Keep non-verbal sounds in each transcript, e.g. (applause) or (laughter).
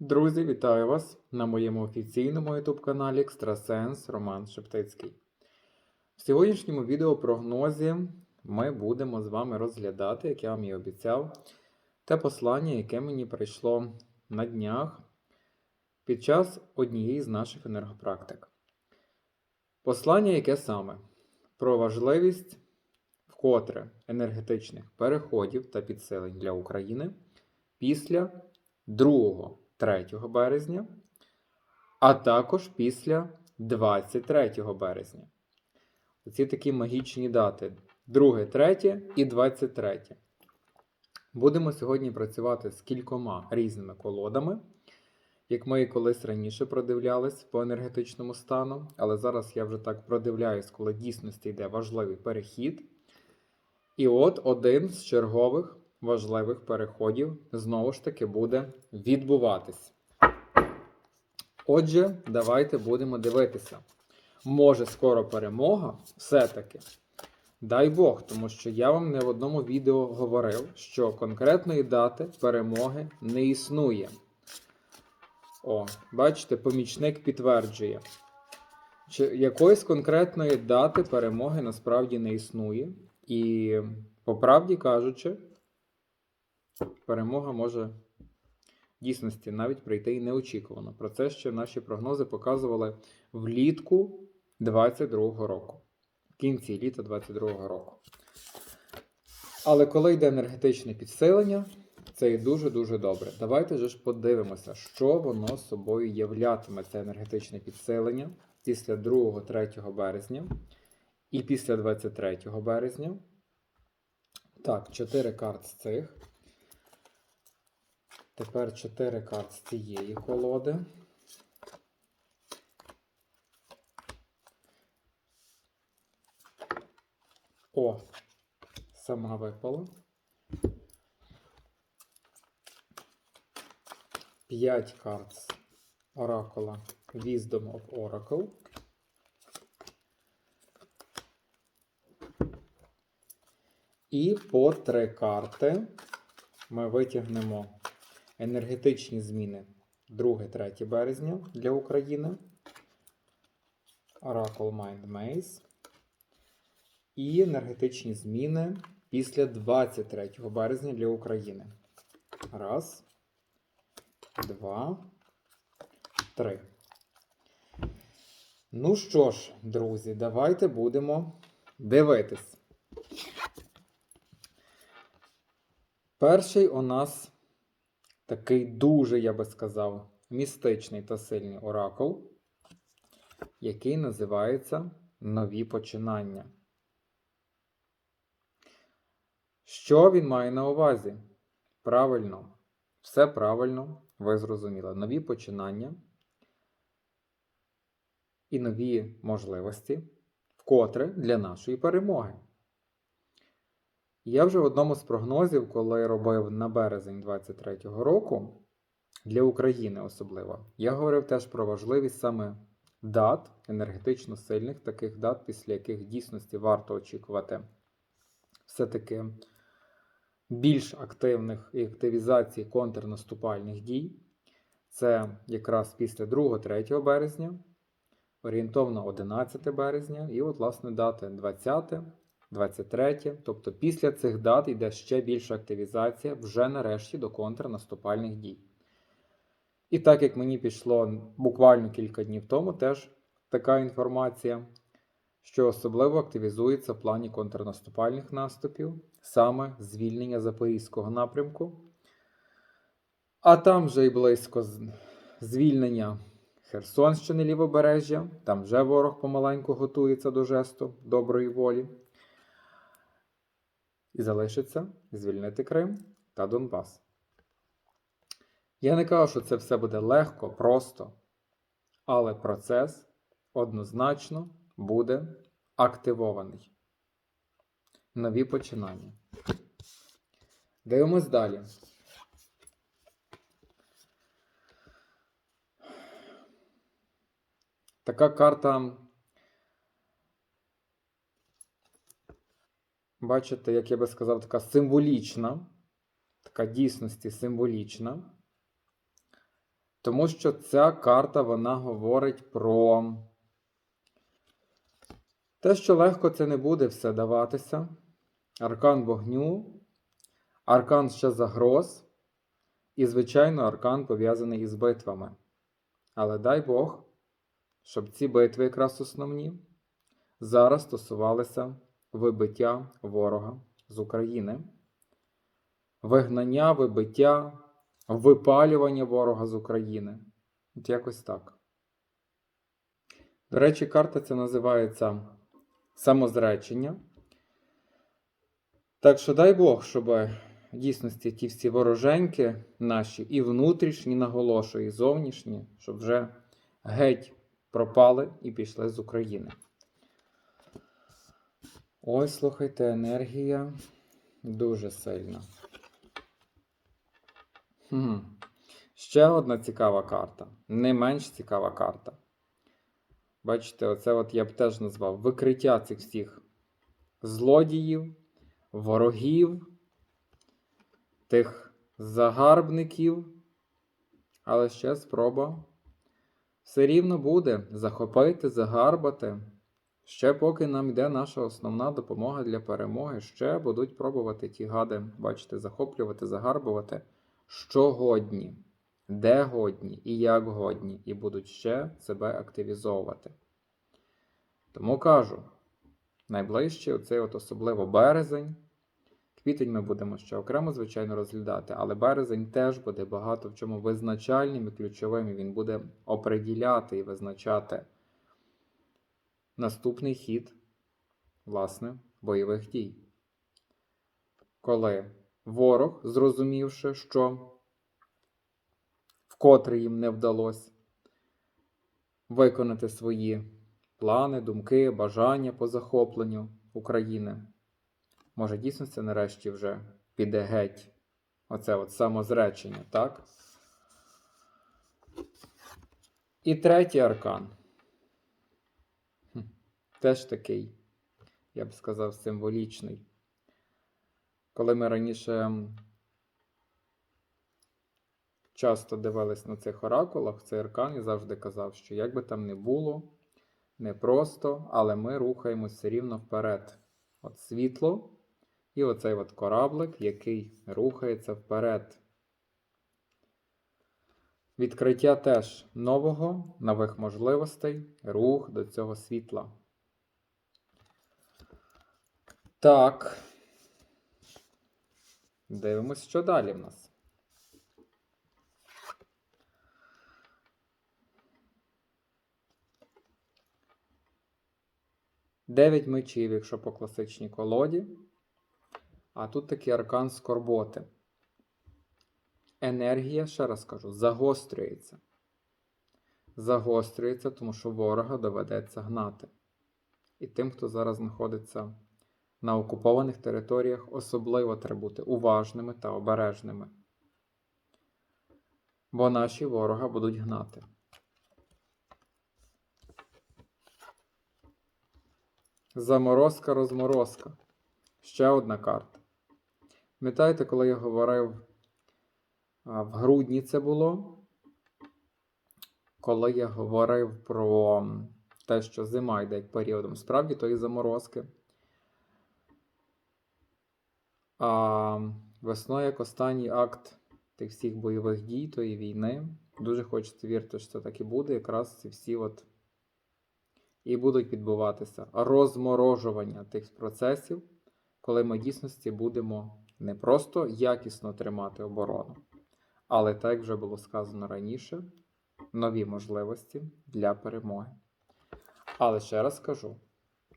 Друзі, вітаю вас на моєму офіційному YouTube каналі Екстрасенс Роман Шептицький. В сьогоднішньому відеопрогнозі ми будемо з вами розглядати, як я вам і обіцяв, те послання, яке мені прийшло на днях під час однієї з наших енергопрактик. Послання, яке саме про важливість вкотре енергетичних переходів та підсилень для України після 2 3 березня, а також після 23 березня. Оці такі магічні дати: 2, 3 і 23. Будемо сьогодні працювати з кількома різними колодами, як ми і колись раніше продивлялись по енергетичному стану, але зараз я вже так продивляюсь, коли дійсності йде важливий перехід. І от один з чергових важливих переходів знову ж таки буде відбуватись. Отже, давайте будемо дивитися. Може, скоро перемога все-таки. Дай Бог, тому що я вам не в одному відео говорив, що конкретної дати перемоги не існує. О, бачите, помічник підтверджує. Чи якоїсь конкретної дати перемоги насправді не існує. І, по правді кажучи, перемога може дійсності навіть прийти і неочікувано. Про це ще наші прогнози показували влітку 22-го року, в кінці літа 22-го року. Але коли йде енергетичне підсилення, це і дуже-дуже добре. Давайте же ж подивимося, що воно собою являтиме це енергетичне підсилення після 2-3 березня і після 23 березня. Так, 4 карт з цих. Тепер 4 карт з цієї колоди. О, сама випала. 5 карт з оракула Wisdom of Oracle. І по три карти ми витягнемо енергетичні зміни 2-3 березня для України. Oracle Mind Maze. І енергетичні зміни після 23 березня для України. Раз, два, три. Ну що ж, друзі, давайте будемо дивитись. Перший у нас такий дуже, я би сказав, містичний та сильний оракул, який називається Нові починання. Що він має на увазі? Правильно, все правильно, ви зрозуміли. Нові починання і нові можливості, вкотре для нашої перемоги. Я вже в одному з прогнозів, коли робив на березень 23-го року, для України особливо, я говорив теж про важливість саме дат, енергетично сильних, таких дат, після яких дійсності варто очікувати все-таки більш активних і активізації контрнаступальних дій. Це якраз після 2-3 березня, орієнтовно 11 березня, і от, власне, дати 20. 23, тобто після цих дат йде ще більша активізація вже нарешті до контрнаступальних дій. І так як мені пішло буквально кілька днів тому, теж така інформація, що особливо активізується в плані контрнаступальних наступів, саме звільнення Запорізького напрямку. А там вже й близько звільнення Херсонщини лівобережжя, там вже ворог помаленьку готується до жесту доброї волі. І залишиться звільнити Крим та Донбас. Я не кажу, що це все буде легко, просто, але процес однозначно буде активований. Нові починання. Дивимось далі. Така карта бачите, як я би сказав, така символічна, така дійсності символічна. Тому що ця карта вона говорить про те, що легко це не буде все даватися. Аркан вогню, аркан ще загроз, і, звичайно, аркан пов'язаний із битвами. Але дай Бог, щоб ці битви, якраз основні, зараз стосувалися вибиття ворога з України, вигнання, вибиття, випалювання ворога з України. От якось так. До речі, карта ця називається самозречення. Так що дай Бог, щоб дійсності ті всі вороженьки наші, і внутрішні, наголошую, і зовнішні, щоб вже геть пропали і пішли з України. Ой, слухайте, енергія дуже сильна. Хм. Ще одна цікава карта. Не менш цікава карта. Бачите, оце от я б теж назвав викриття цих всіх злодіїв, ворогів, тих загарбників. Але ще спроба все рівно буде захопити, загарбати. Ще поки нам йде наша основна допомога для перемоги, ще будуть пробувати ті гади, бачите, захоплювати, загарбувати, що годні, де годні і як годні, і будуть ще себе активізовувати. Тому кажу, найближче оцей от особливо березень. Квітень ми будемо ще окремо, звичайно, розглядати, але березень теж буде багато в чому визначальним і ключовим, він буде оприділяти і визначати наступний хід, власне, бойових дій. Коли ворог, зрозумівши, що вкотре їм не вдалося виконати свої плани, думки, бажання по захопленню України, може дійсно це нарешті вже піде геть. Оце от самозречення, так? І третій аркан. Теж такий, я б сказав, символічний. Коли ми раніше часто дивились на цих оракулах, цей аркан я завжди казав, що як би там не було, непросто, але ми рухаємося рівно вперед. От світло і оцей от кораблик, який рухається вперед. Відкриття теж нового, нових можливостей, рух до цього світла. Так. Дивимось, що далі в нас. Дев'ять мечів, якщо по класичній колоді. А тут такий аркан скорботи. Енергія, ще раз кажу, загострюється. Загострюється, тому що ворога доведеться гнати. І тим, хто зараз знаходиться на окупованих територіях, особливо треба бути уважними та обережними. Бо наші ворога будуть гнати. Заморозка, розморозка. Ще одна карта. Пам'ятаєте, коли я говорив в грудні це було? Коли я говорив про те, що зима йде періодом, справді то і заморозки. А весною як останній акт тих всіх бойових дій, тої війни. Дуже хочеться вірити, що так і буде. Якраз ці всі от і будуть відбуватися розморожування тих процесів, коли ми в дійсності будемо не просто якісно тримати оборону, але так як вже було сказано раніше, нові можливості для перемоги. Але ще раз скажу: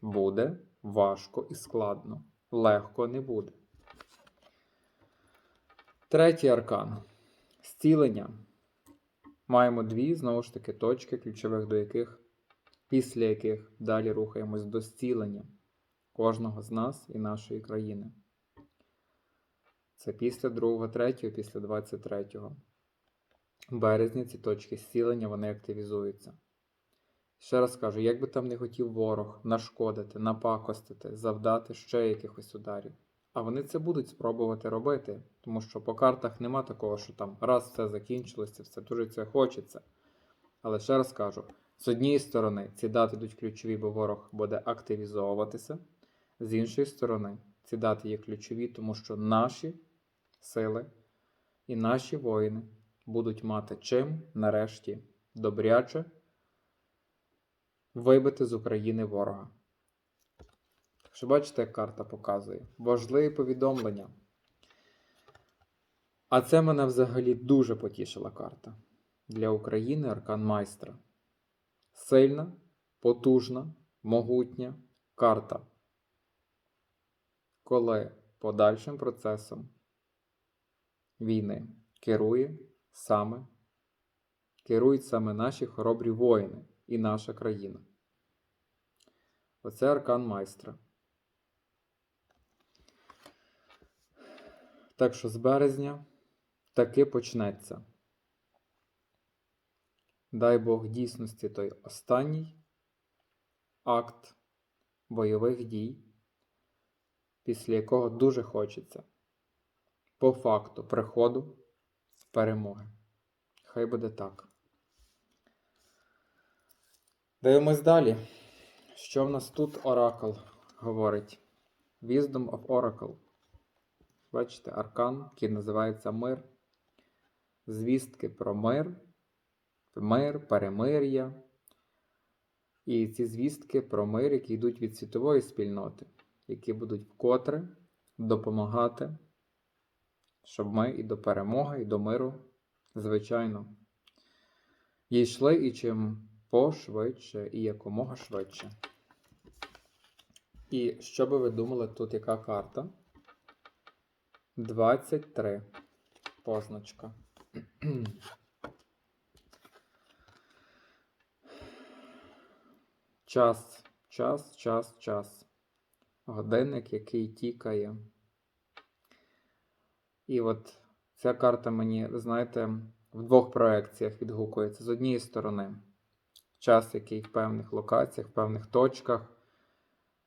буде важко і складно. Легко не буде. Третій аркан. Зцілення. Маємо дві, знову ж таки, точки, ключових до яких, після яких далі рухаємось до зцілення кожного з нас і нашої країни. Це після 2, 3, після 23 березня ці точки зцілення вони активізуються. Ще раз кажу, як би там не хотів ворог нашкодити, напакостити, завдати ще якихось ударів. А вони це будуть спробувати робити, тому що по картах нема такого, що там раз все закінчилося, все дуже це хочеться. Але ще раз кажу: з однієї сторони, ці дати йдуть ключові, бо ворог буде активізовуватися. З іншої сторони, ці дати є ключові, тому що наші сили і наші воїни будуть мати чим нарешті добряче вибити з України ворога. Що бачите, як карта показує. Важливі повідомлення. А це мене взагалі дуже потішила карта. Для України аркан майстра. Сильна, потужна, могутня карта. Коли подальшим процесом війни керує саме, керують саме наші хоробрі воїни і наша країна. Оце аркан майстра. Так що з березня таки почнеться. Дай Бог дійсності той останній акт бойових дій, після якого дуже хочеться по факту приходу перемоги. Хай буде так. Дивимось далі. Що в нас тут Оракл говорить? Wisdom of Oracle. Бачите, аркан, який називається мир. Звістки про мир, мир, перемир'я. І ці звістки про мир, які йдуть від світової спільноти, які будуть вкотре допомагати, щоб ми і до перемоги, і до миру, звичайно, дійшли і чим пошвидше, і якомога швидше. І що би ви думали, тут яка карта? 23 позначка. Час, час, час, час. Годинник, який тікає. І от ця карта мені, знаєте, в двох проекціях відгукується. З однієї сторони, час, який в певних локаціях, в певних точках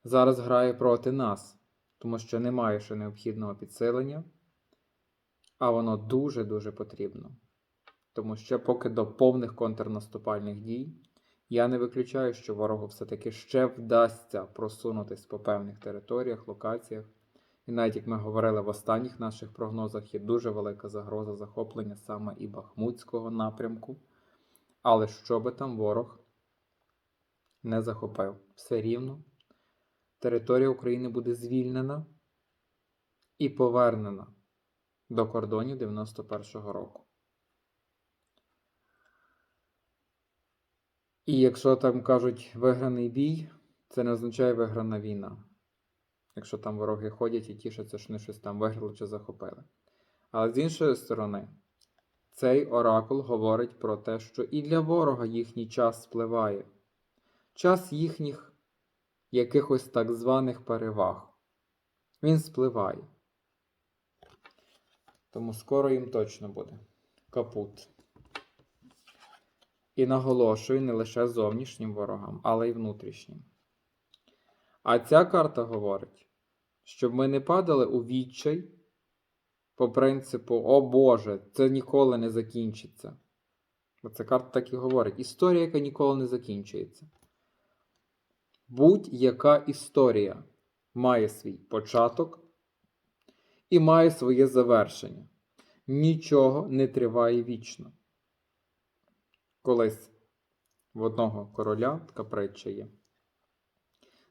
зараз грає проти нас, тому що немає ще необхідного підсилення, а воно дуже-дуже потрібно. Тому що поки до повних контрнаступальних дій, я не виключаю, що ворогу все-таки ще вдасться просунутись по певних територіях, локаціях. І навіть як ми говорили в останніх наших прогнозах, є дуже велика загроза захоплення саме і Бахмутського напрямку. Але що би там ворог не захопив, все рівно територія України буде звільнена і повернена до кордонів 91-го року. І якщо там кажуть виграний бій, це не означає виграна війна. Якщо там вороги ходять і тішаться, що вони щось там виграли чи захопили. Але з іншої сторони, цей оракул говорить про те, що і для ворога їхній час спливає. Час їхніх якихось так званих переваг. Він спливає. Тому скоро їм точно буде капут. І наголошую не лише зовнішнім ворогам, але й внутрішнім. А ця карта говорить, щоб ми не падали у відчай по принципу, о Боже, це ніколи не закінчиться. Бо ця карта так і говорить: історія, яка ніколи не закінчується. Будь-яка історія має свій початок і має своє завершення. Нічого не триває вічно. Колись в одного короля така притча є.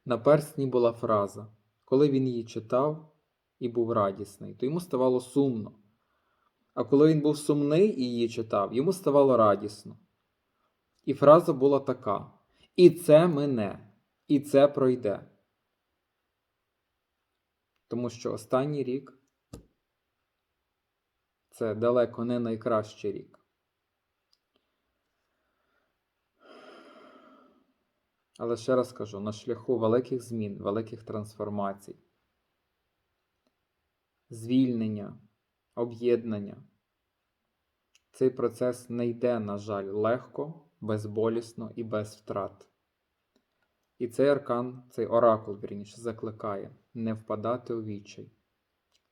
На персні була фраза. Коли він її читав і був радісний, то йому ставало сумно. А коли він був сумний і її читав, йому ставало радісно. І фраза була така: І це мине, і це пройде. Тому що останній рік це далеко не найкращий рік. Але ще раз кажу, на шляху великих змін, великих трансформацій, звільнення, об'єднання. Цей процес не йде, на жаль, легко, безболісно і без втрат. І цей аркан, цей оракул, вірніше, закликає не впадати у відчай,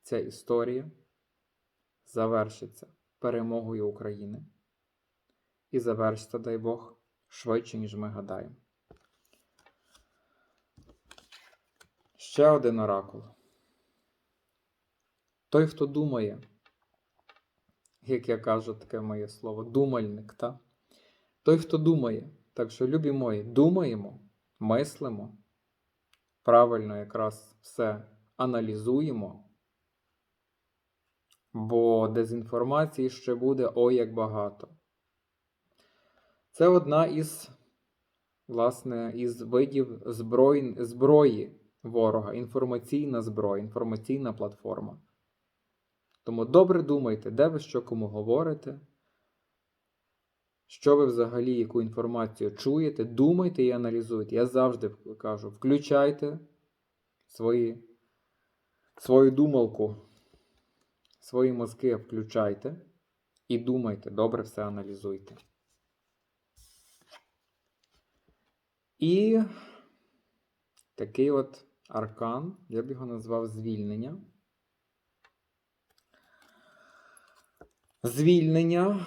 ця історія завершиться перемогою України. І завершиться, дай Бог, швидше, ніж ми гадаємо. Ще один оракул. Той, хто думає, як я кажу таке моє слово, думальник, та? той, хто думає. Так що, любі мої, думаємо, мислимо, правильно якраз все аналізуємо, бо дезінформації ще буде ой як багато. Це одна із, власне, із видів зброї, зброї ворога, інформаційна зброя, інформаційна платформа. Тому добре думайте, де ви що кому говорите, що ви взагалі, яку інформацію чуєте, думайте і аналізуйте. Я завжди кажу, включайте свої, свою думалку, свої мозки включайте і думайте, добре все аналізуйте. І такий от аркан, я б його назвав звільнення. Звільнення.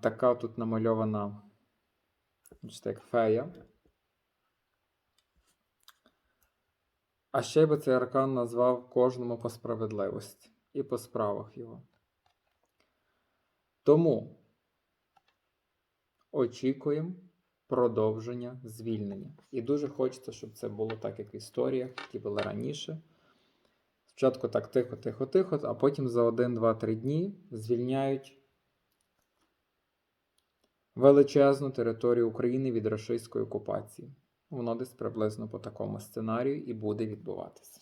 Така тут намальована бачите, як фея. А ще би цей аркан назвав кожному по справедливості і по справах його. Тому очікуємо продовження звільнення. І дуже хочеться, щоб це було так, як в історіях, які були раніше. Спочатку так тихо, тихо, тихо, а потім за 1, 2, 3 дні звільняють величезну територію України від рашистської окупації. Воно десь приблизно по такому сценарію і буде відбуватися.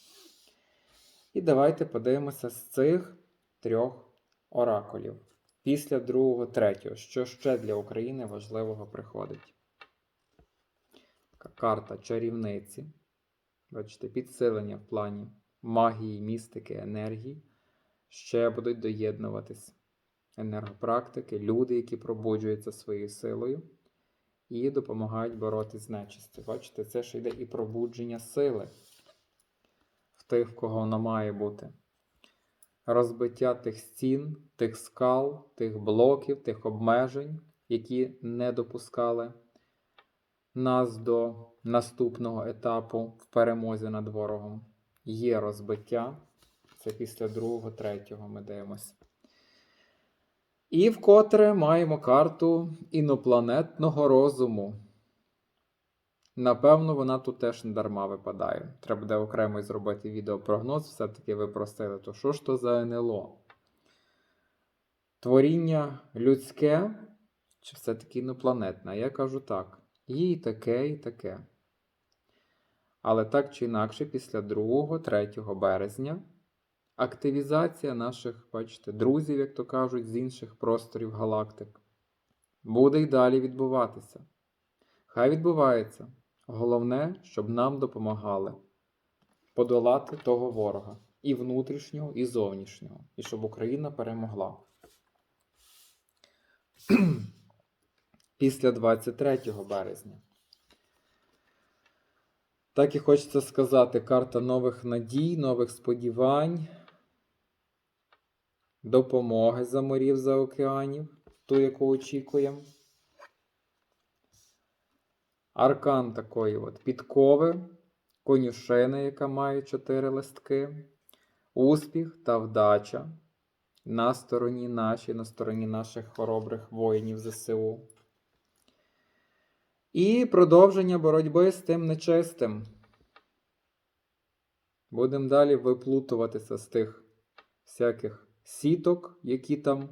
І давайте подивимося з цих трьох оракулів. Після другого, третього, що ще для України важливого приходить. Карта чарівниці. Бачите, підсилення в плані магії, містики, енергії. Ще будуть доєднуватись енергопрактики, люди, які пробуджуються своєю силою і допомагають боротись з нечистю. Бачите, це ще йде і пробудження сили в тих, в кого вона має бути. Розбиття тих стін, тих скал, тих блоків, тих обмежень, які не допускали нас до наступного етапу в перемозі над ворогом. Є розбиття. Це після другого, третього ми дивимося. І вкотре маємо карту інопланетного розуму. Напевно, вона тут теж не дарма випадає. Треба буде окремо зробити відеопрогноз. Все-таки ви просили, то що ж то за НЛО? Творіння людське чи все-таки інопланетне? Я кажу так. І таке, і таке. Але так чи інакше, після 2-3 березня активізація наших, бачите, друзів, як то кажуть, з інших просторів галактик буде й далі відбуватися. Хай відбувається. Головне, щоб нам допомагали подолати того ворога і внутрішнього, і зовнішнього, і щоб Україна перемогла. (clears throat) Після 23 березня. Так і хочеться сказати, карта нових надій, нових сподівань, допомоги за морів за океанів, ту, яку очікуємо. Аркан такої от підкови, конюшини, яка має чотири листки, успіх та вдача на стороні нашій, на стороні наших хоробрих воїнів ЗСУ. І продовження боротьби з тим нечистим. Будемо далі виплутуватися з тих всяких сіток, які там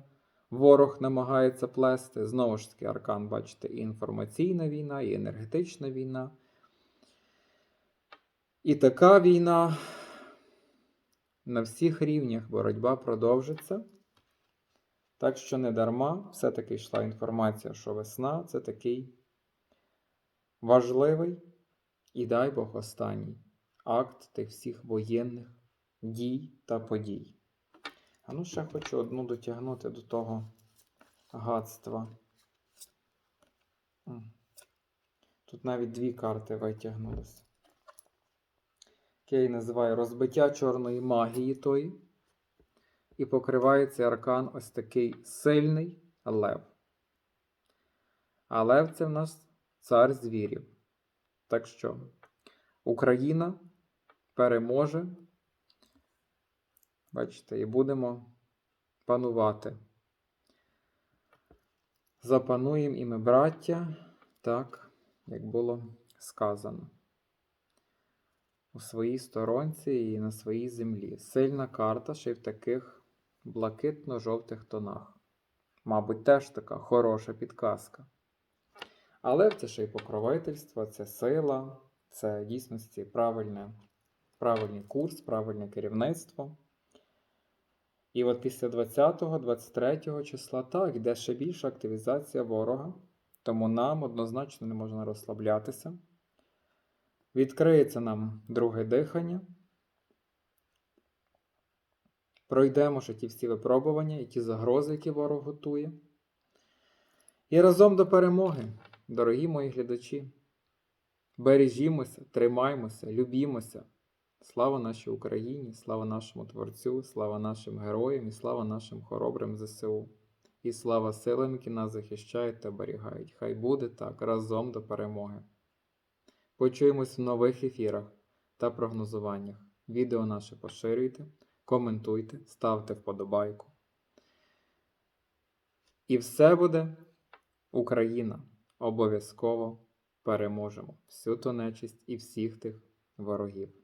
ворог намагається плести. Знову ж таки, аркан, бачите, і інформаційна війна, і енергетична війна. І така війна на всіх рівнях боротьба продовжиться. Так що не дарма все-таки йшла інформація, що весна це такий важливий і дай Бог останній акт тих всіх воєнних дій та подій. А ну ще хочу одну дотягнути до того гадства. Тут навіть дві карти витягнулися. я її називаю розбиття чорної магії тої. І покривається аркан ось такий сильний лев. А лев це в нас цар звірів. Так що Україна переможе. Бачите, і будемо панувати. Запануємо і ми, браття, так, як було сказано. У своїй сторонці і на своїй землі. Сильна карта ще й в таких блакитно-жовтих тонах. Мабуть, теж така хороша підказка. Але це ще й покровительство, це сила, це дійсності правильне, правильний курс, правильне керівництво. І от після 20-23 числа так, йде ще більша активізація ворога, тому нам однозначно не можна розслаблятися. Відкриється нам друге дихання. Пройдемо ще ті всі випробування і ті загрози, які ворог готує. І разом до перемоги, дорогі мої глядачі. Бережімося, тримаймося, любімося. Слава нашій Україні, слава нашому Творцю, слава нашим героям і слава нашим хоробрим ЗСУ. І слава силам, які нас захищають та оберігають. Хай буде так разом до перемоги. Почуємось в нових ефірах та прогнозуваннях. Відео наше поширюйте, коментуйте, ставте вподобайку. І все буде Україна. Обов'язково переможемо всю ту нечисть і всіх тих ворогів.